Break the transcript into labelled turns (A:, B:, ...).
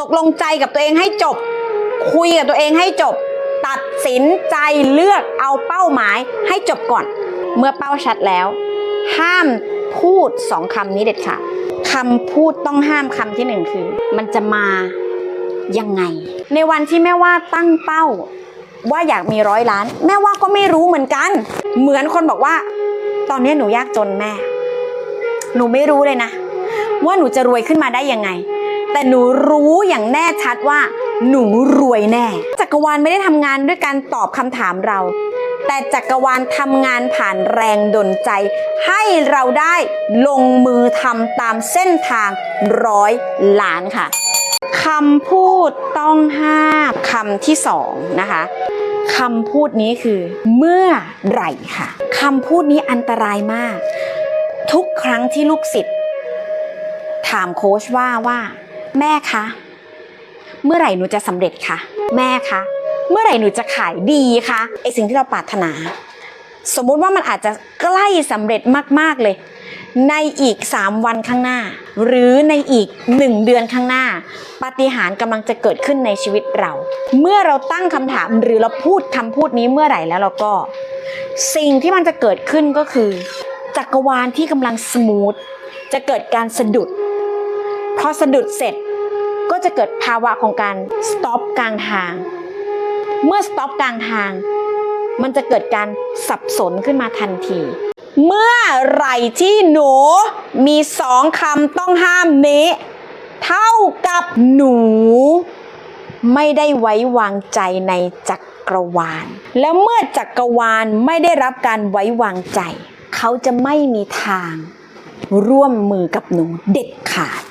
A: ตกลงใจกับตัวเองให้จบ คุยกับตัวเองให้จบ ตัดสินใจเลือกเอาเป้าหมายให้จบก่อน เมื่อเป้าชัดแล้ว ห้ามพูดสองคำนี้เด็ดขาดคำพูดต้องห้ามคำที่หนึ่งคือ มันจะมายังไง ในวันที่แม่ว่าตั้งเป้า ว่าอยากมีร้อยล้าน แม่ว่าก็ไม่รู้เหมือนกัน เหมือนคนบอกว่า ตอนนี้หนูยากจนแม่ หนูไม่รู้เลยนะ ว่าหนูจะรวยขึ้นมาได้ยังไง แต่หนูรู้อย่างแน่ชัดว่า หนูรวยแน่ จักรวาลไม่ได้ทำงานด้วยการตอบคำถามเรา แต่จักรวาลทำงานผ่านแรงดลใจ ให้เราได้ลงมือทำตามเส้นทางร้อยล้านค่ะคำพูดต้องห้ามคำที่สองนะคะคำพูดนี้คือ เมื่อไหร่ค่ะคำพูดนี้อันตรายมาก ทุกครั้งที่ลูกศิษย์ถามโค้ชว่าว่า แม่คะ เมื่อไหร่หนูจะสำเร็จคะแม่คะ เมื่อไหร่หนูจะขายดีคะไอสิ่งที่เราปรารถนา สมมุติว่ามันอาจจะใกล้สำเร็จมาก ๆ เลย ในอีก 3 วันข้างหน้า หรือในอีก 1 เดือนข้างหน้าปาฏิหาริย์กำลังจะเกิดขึ้นในชีวิตเรา เมื่อเราตั้งคำถามหรือเราพูดคำพูดนี้เมื่อไหร่แล้วเราก็ สิ่งที่มันจะเกิดขึ้นก็คือ จักรวาลที่กำลังสมูทจะเกิดการสะดุด พอสะดุดเสร็จก็จะเกิดภาวะของการสต็อปกลางทาง เมื่อสต็อปกลางทาง มันจะเกิดการสับสนขึ้นมาทันที เมื่อไหร่ที่หนูมีสองคำต้องห้ามนี้ เท่ากับหนู ไม่ได้ไว้วางใจในจักรวาล แล้วเมื่อจักรวาลไม่ได้รับการไว้วางใจ เขาจะไม่มีทาง ร่วมมือกับหนูเด็ดขาด